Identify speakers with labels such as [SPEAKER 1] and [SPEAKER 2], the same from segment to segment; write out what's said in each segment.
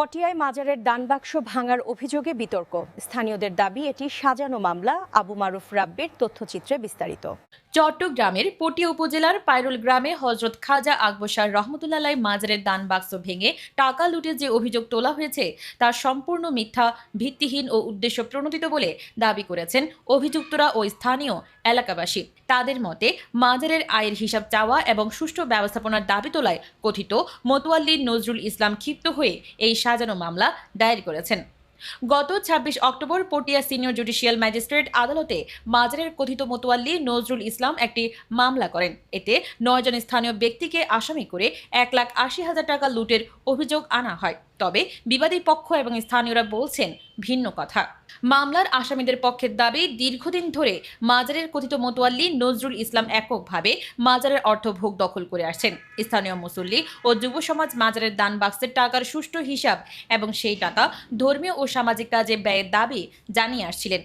[SPEAKER 1] পটিয়ায় মাজারের দানবাক্স ভাঙার অভিযোগে বিতর্ক স্থানীয়দের দাবি এটি সাজানো মামলা আবু মারুফ রাব্বির তথ্যচিত্রে বিস্তারিত
[SPEAKER 2] চট্টগ্রামের পটিয়া উপজেলার পাইরুল গ্রামে হজরত খাজা আকবসার রহমতুল্লাহ মাজারের দান বাক্স ভেঙে টাকা লুটে যে অভিযোগ তোলা হয়েছে তা সম্পূর্ণ মিথ্যা ভিত্তিহীন ও উদ্দেশ্য প্রণোদিত বলে দাবি করেছেন অভিযুক্তরা ও স্থানীয় এলাকাবাসী তাদের মতে মাজারের আয়ের হিসাব চাওয়া এবং সুষ্ঠু ব্যবস্থাপনার দাবি তোলায় কথিত মোতোয়াল্লি নজরুল ইসলাম ক্ষিপ্ত হয়ে এই সাজানো মামলা দায়ের করেছেন গত ২৬ October Patiya senior judicial magistrate আদালতে মাজারের কথিত মোতোয়াল্লি নজরুল ইসলাম একটি মামলা করেন এতে নয়জন স্থানীয় ব্যক্তিকে আসামি করে এক লাখ আশি হাজার টাকা লুটের অভিযোগ আনা হয় তবে বিবাদী পক্ষ এবং স্থানীয়রা বলছেন ভিন্ন কথা মামলার আসামিদের পক্ষের দাবি দীর্ঘদিন ধরে মাজারের কথিত মতোয়াল্লি নজরুল ইসলাম এককভাবে মাজারের অর্থ ভোগ দখল করে আসছেন স্থানীয় মুসল্লি ও যুব সমাজ মাজারের দান বাক্সের টাকার সুষ্ঠু হিসাব এবং সেই টাকা ধর্মীয় ও সামাজিক কাজে ব্যয়ের দাবি জানিয়ে আসছিলেন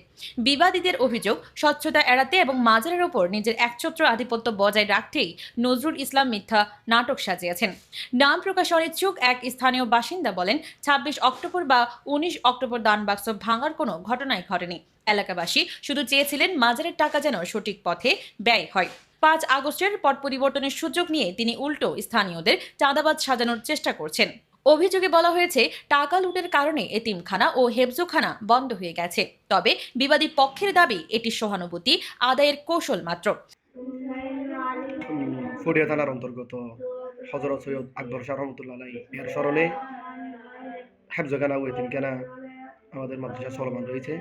[SPEAKER 2] বিবাদীদের অভিযোগ স্বচ্ছতা এড়াতে এবং মাজারের ওপর নিজের একছত্র আধিপত্য বজায় রাখতেই নজরুল ইসলাম মিথ্যা নাটক সাজিয়েছেন নাম প্রকাশনের অনিচ্ছুক এক স্থানীয় বাসিন্দা বলেন ২৬ অক্টোবর বা ১৯ অক্টোবর দানবাক্স ভাঙার কোনো ঘটনাই ঘটেনি এলাকাবাসী শুধু চেয়েছিলেন মাজারের টাকা যেন সঠিক পথে ব্যয় হয় পাঁচ আগস্টের পট পরিবর্তনের সুযোগ নিয়ে তিনি উল্টো স্থানীয়দের চাঁদাবাদ সাজানোর চেষ্টা করছেন অভিযোগে বলা হয়েছে টাকা লুটের কারণে এতিমখানা ও হেফজোখানা বন্ধ হয়ে গেছে তবে বিবাদী পক্ষের দাবি এটি সহানুভূতি আদায়ের কৌশল মাত্র
[SPEAKER 3] ফুরিয়া থানার অন্তর্গত হজরত সৈয়দ আকবর শাহ রহমতুল্লাহ এর স্মরণে হ্যাফজগানা ও আমাদের মাদ্রাসা চলমান রয়েছে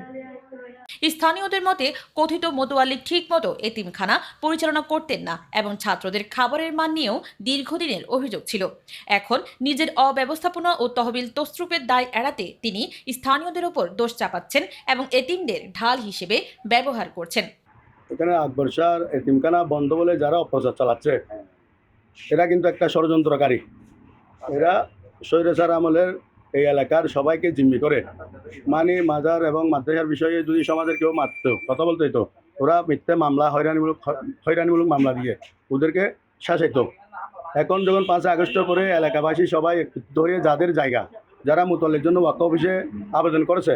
[SPEAKER 2] স্থানীয়দের মতে কথিত ঠিক ঠিকমতো এতিমখানা পরিচালনা করতেন না এবং ছাত্রদের খাবারের মান নিয়েও দীর্ঘদিনের অভিযোগ ছিল এখন নিজের অব্যবস্থাপনা ও তহবিল তস্রুপের দায় এড়াতে তিনি স্থানীয়দের ওপর দোষ চাপাচ্ছেন এবং এতিমদের ঢাল হিসেবে ব্যবহার করছেন
[SPEAKER 4] এখানে আকবর এতিমখানা বন্ধ বলে যারা অপ্রচার চালাচ্ছে এরা কিন্তু একটা ষড়যন্ত্রকারী এরা স্বৈরাচার আমলের এই এলাকার সবাইকে জিম্মি করে মানে মাজার এবং মাদ্রাসার বিষয়ে যদি সমাজের কেউ মারত কথা বলতে হইতো ওরা মিথ্যা মামলা হয়রানিমূলক হয়রানিমূলক মামলা দিয়ে ওদেরকে শাসাইত এখন যখন পাঁচই আগস্ট করে এলাকাবাসী সবাই ধরে হয়ে যাদের জায়গা যারা মুতলের জন্য ওয়াক অফিসে আবেদন করেছে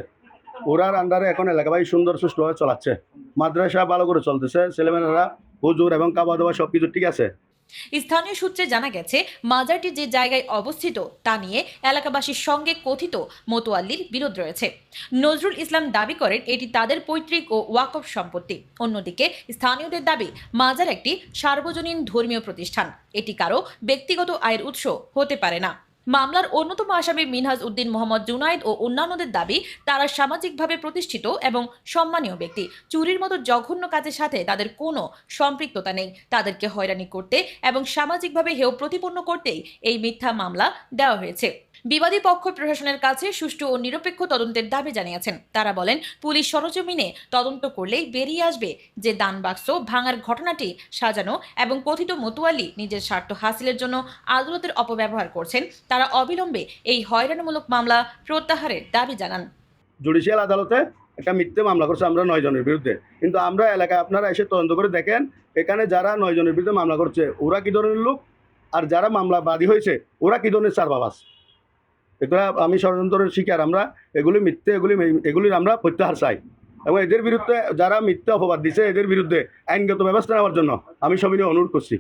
[SPEAKER 4] ওরার আন্ডারে এখন এলাকাবাসী সুন্দর সুষ্ঠুভাবে চলাচ্ছে মাদ্রাসা ভালো করে চলতেছে ছেলেমেয়েরা হুজুর এবং কাবা দাবা সব কিছু ঠিক আছে
[SPEAKER 2] স্থানীয় সূত্রে জানা গেছে মাজারটি যে জায়গায় অবস্থিত তা নিয়ে এলাকাবাসীর সঙ্গে কথিত মোতোয়াল্লির বিরোধ রয়েছে নজরুল ইসলাম দাবি করেন এটি তাদের পৈতৃক ও ওয়াকফ সম্পত্তি অন্যদিকে স্থানীয়দের দাবি মাজার একটি সার্বজনীন ধর্মীয় প্রতিষ্ঠান এটি কারো ব্যক্তিগত আয়ের উৎস হতে পারে না মামলার অন্যতম আসামি মিনহাজ উদ্দিন মোহাম্মদ জুনায়দ ও অন্যান্যদের দাবি তারা সামাজিকভাবে প্রতিষ্ঠিত এবং সম্মানীয় ব্যক্তি চুরির মতো জঘন্য কাজের সাথে তাদের কোনো সম্পৃক্ততা নেই তাদেরকে হয়রানি করতে এবং সামাজিকভাবে হেয় প্রতিপন্ন করতেই এই মিথ্যা মামলা দেওয়া হয়েছে বিবাদী পক্ষ প্রশাসনের কাছে সুষ্ঠু ও নিরপেক্ষ তদন্তের দাবি জানিয়েছেন তারা বলেন পুলিশ সরজমিনে তদন্ত করলেই বেরিয়ে আসবে যে দান বাক্স ভাঙার ঘটনাটি সাজানো এবং কথিত মতুয়ালি নিজের স্বার্থ হাসিলের জন্য আদালতের অপব্যবহার করছেন তারা অবিলম্বে এই হয়রানিমূলক মামলা প্রত্যাহারের দাবি জানান
[SPEAKER 4] জুডিশিয়াল আদালতে একটা মিথ্যে মামলা করছে আমরা নয় জনের বিরুদ্ধে কিন্তু আমরা এলাকায় আপনারা এসে তদন্ত করে দেখেন এখানে যারা নয় জনের বিরুদ্ধে মামলা করছে ওরা কি ধরনের লোক আর যারা মামলা বাদী হয়েছে ওরা কি ধরনের সার্বাবাস এগুলো আমি ষড়যন্ত্রের শিকার আমরা এগুলি মিথ্যে এগুলি এগুলির আমরা প্রত্যাহার চাই এবং এদের বিরুদ্ধে যারা মিথ্যা অপবাদ দিছে এদের বিরুদ্ধে আইনগত ব্যবস্থা নেওয়ার জন্য আমি সবাই অনুরোধ করছি